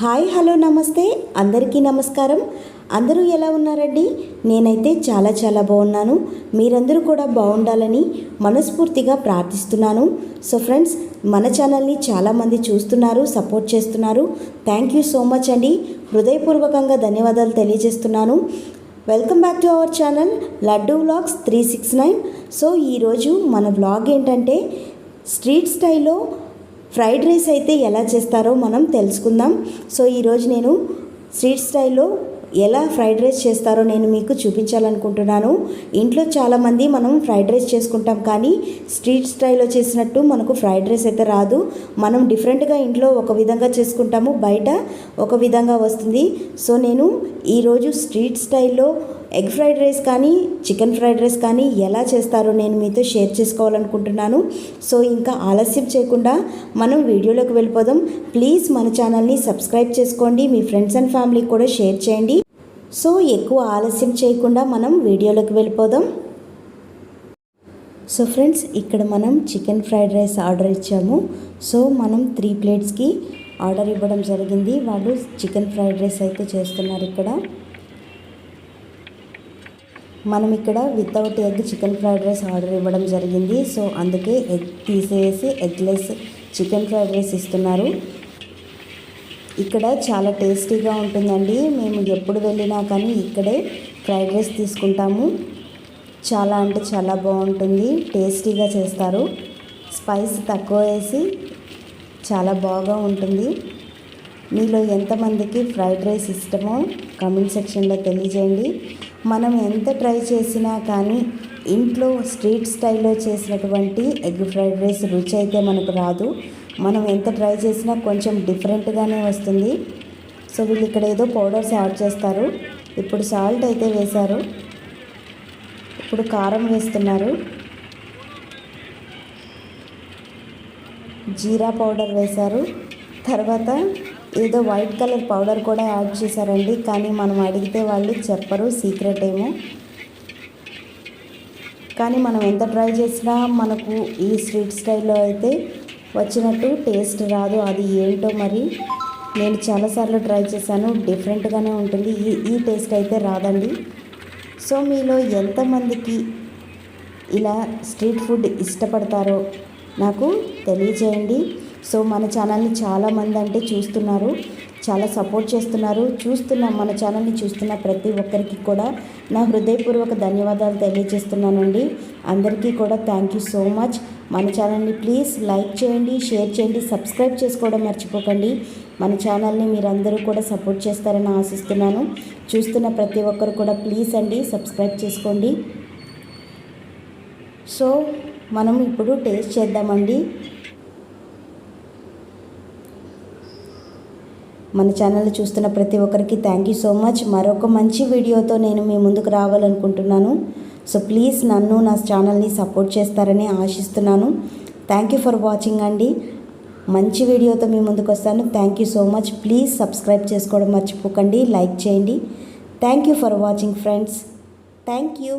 Hi hello నమస్తే. అందరికీ నమస్కారం. అందరూ ఎలా ఉన్నారండి? నేనైతే చాలా చాలా బాగున్నాను. మీరందరూ కూడా బాగుండాలని మనస్ఫూర్తిగా ప్రార్థిస్తున్నాను. సో ఫ్రెండ్స్ మన ఛానల్ని చాలామంది చూస్తున్నారు సపోర్ట్ చేస్తున్నారు. థ్యాంక్ యూ సో మచ్ అండి. హృదయపూర్వకంగా ధన్యవాదాలు తెలియజేస్తున్నాను. Welcome back to our channel Laddu vlogs three six nine. So ఈరోజు మన వ్లాగ్ ఏంటంటే స్ట్రీట్ స్టైల్లో ఫ్రైడ్ రైస్ అయితే ఎలా చేస్తారో మనం తెలుసుకుందాం. సో ఈరోజు నేను స్ట్రీట్ స్టైల్లో ఎలా ఫ్రైడ్ రైస్ చేస్తారో నేను మీకు చూపించాలనుకుంటున్నాను. ఇంట్లో చాలామంది మనం ఫ్రైడ్ రైస్ చేసుకుంటాం కానీ స్ట్రీట్ స్టైల్లో చేసినట్టు మనకు ఫ్రైడ్ రైస్ అయితే రాదు. మనం డిఫరెంట్గా ఇంట్లో ఒక విధంగా చేసుకుంటాము బయట ఒక విధంగా వస్తుంది. సో నేను ఈరోజు స్ట్రీట్ స్టైల్లో ఎగ్ ఫ్రైడ్ రైస్ కానీ చికెన్ ఫ్రైడ్ రైస్ కానీ ఎలా చేస్తారో నేను మీతో షేర్ చేసుకోవాలనుకుంటున్నాను. సో ఇంకా ఆలస్యం చేయకుండా మనం వీడియోలోకి వెళ్ళిపోదాం. ప్లీజ్ మన ఛానల్ని సబ్స్క్రైబ్ చేసుకోండి. మీ ఫ్రెండ్స్ అండ్ ఫ్యామిలీకి కూడా షేర్ చేయండి. సో ఎక్కువ ఆలస్యం చేయకుండా మనం వీడియోలోకి వెళ్ళిపోదాం. సో ఫ్రెండ్స్ ఇక్కడ మనం చికెన్ ఫ్రైడ్ రైస్ ఆర్డర్ ఇచ్చాము. సో మనం త్రీ ప్లేట్స్కి ఆర్డర్ ఇవ్వడం జరిగింది. వాళ్ళు చికెన్ ఫ్రైడ్ రైస్ అయితే చేస్తున్నారు ఇక్కడ. మనం ఇక్కడ without egg chicken fried rice order ఇవ్వడం జరిగింది. సో అందుకే ఎగ్ తీసేసి ఎగ్లెస్ చికెన్ ఫ్రైడ్ రైస్ ఇస్తున్నారు. ఇక్కడ చాలా టేస్టీగా ఉంటుందండి. మేము ఎప్పుడు వెళ్ళినా కానీ ఇక్కడే ఫ్రైడ్ రైస్ తీసుకుంటాము. చాలా అంటే చాలా బాగుంటుంది. టేస్టీగా చేస్తారు. స్పైస్ తక్కువ వేసి చాలా బాగా ఉంటుంది. మీలో ఎంతమందికి ఫ్రైడ్ రైస్ ఇష్టమో కమెంట్ సెక్షన్లో తెలియజేయండి. మనం ఎంత ట్రై చేసినా కానీ ఇంట్లో స్ట్రీట్ స్టైల్లో చేసినటువంటి ఎగ్ ఫ్రైడ్ రైస్ రుచి అయితే మనకు రాదు. మనం ఎంత ట్రై చేసినా కొంచెం డిఫరెంట్గానే వస్తుంది. సో వీళ్ళు ఇక్కడ ఏదో పౌడర్స్ యాడ్ చేస్తారు. ఇప్పుడు సాల్ట్ అయితే వేశారు. ఇప్పుడు కారం వేస్తున్నారు. జీరా పౌడర్ వేశారు. తర్వాత ఏదో వైట్ కలర్ పౌడర్ కూడా యాడ్ చేశారండి. కానీ మనం అడిగితే వాళ్ళు చెప్పరు. సీక్రెట్ ఏమో. కానీ మనం ఎంత ట్రై చేసినా మనకు ఈ స్వీట్ స్టైల్లో అయితే వచ్చినట్టు టేస్ట్ రాదు. అది ఏంటో మరి నేను చాలాసార్లు ట్రై చేశాను. డిఫరెంట్గానే ఉంటుంది. ఈ ఈ టేస్ట్ అయితే రాదండి. సో మీలో ఎంతమందికి ఇలా స్ట్రీట్ ఫుడ్ ఇష్టపడతారో నాకు తెలియజేయండి. సో మన ఛానల్ని చాలామంది అంటే చూస్తున్నారు. చాలా సపోర్ట్ చేస్తున్నారు. చూస్తున్న మన ఛానల్ని చూస్తున్న ప్రతి ఒక్కరికి కూడా నా హృదయపూర్వక ధన్యవాదాలు తెలియజేస్తున్నానండి. అందరికీ కూడా థ్యాంక్ యూ సో మచ్ మన ఛానల్ని ప్లీజ్ లైక్ చేయండి షేర్ చేయండి సబ్స్క్రైబ్ చేసుకోవడం మర్చిపోకండి. మన ఛానల్ని మీరందరూ కూడా సపోర్ట్ చేస్తారని ఆశిస్తున్నాను. చూస్తున్న ప్రతి ఒక్కరు కూడా ప్లీజ్ అండి సబ్స్క్రైబ్ చేసుకోండి. సో మనం ఇప్పుడు టేస్ట్ చేద్దామండి. మన ఛానల్ చూస్తున్న ప్రతి ఒక్కరికి థ్యాంక్ యూ సో మచ్ మరొక మంచి వీడియోతో నేను మీ ముందుకు రావాలనుకుంటున్నాను. సో ప్లీజ్ నన్ను నా ఛానల్ని సపోర్ట్ చేస్తారని ఆశిస్తున్నాను. థ్యాంక్ యూ ఫర్ వాచింగ్ అండి. మంచి వీడియోతో మీ ముందుకు వస్తాను. Thank you so much please subscribe చేసుకోవడం మర్చిపోకండి. లైక్ చేయండి. Thank you for watching friends thank you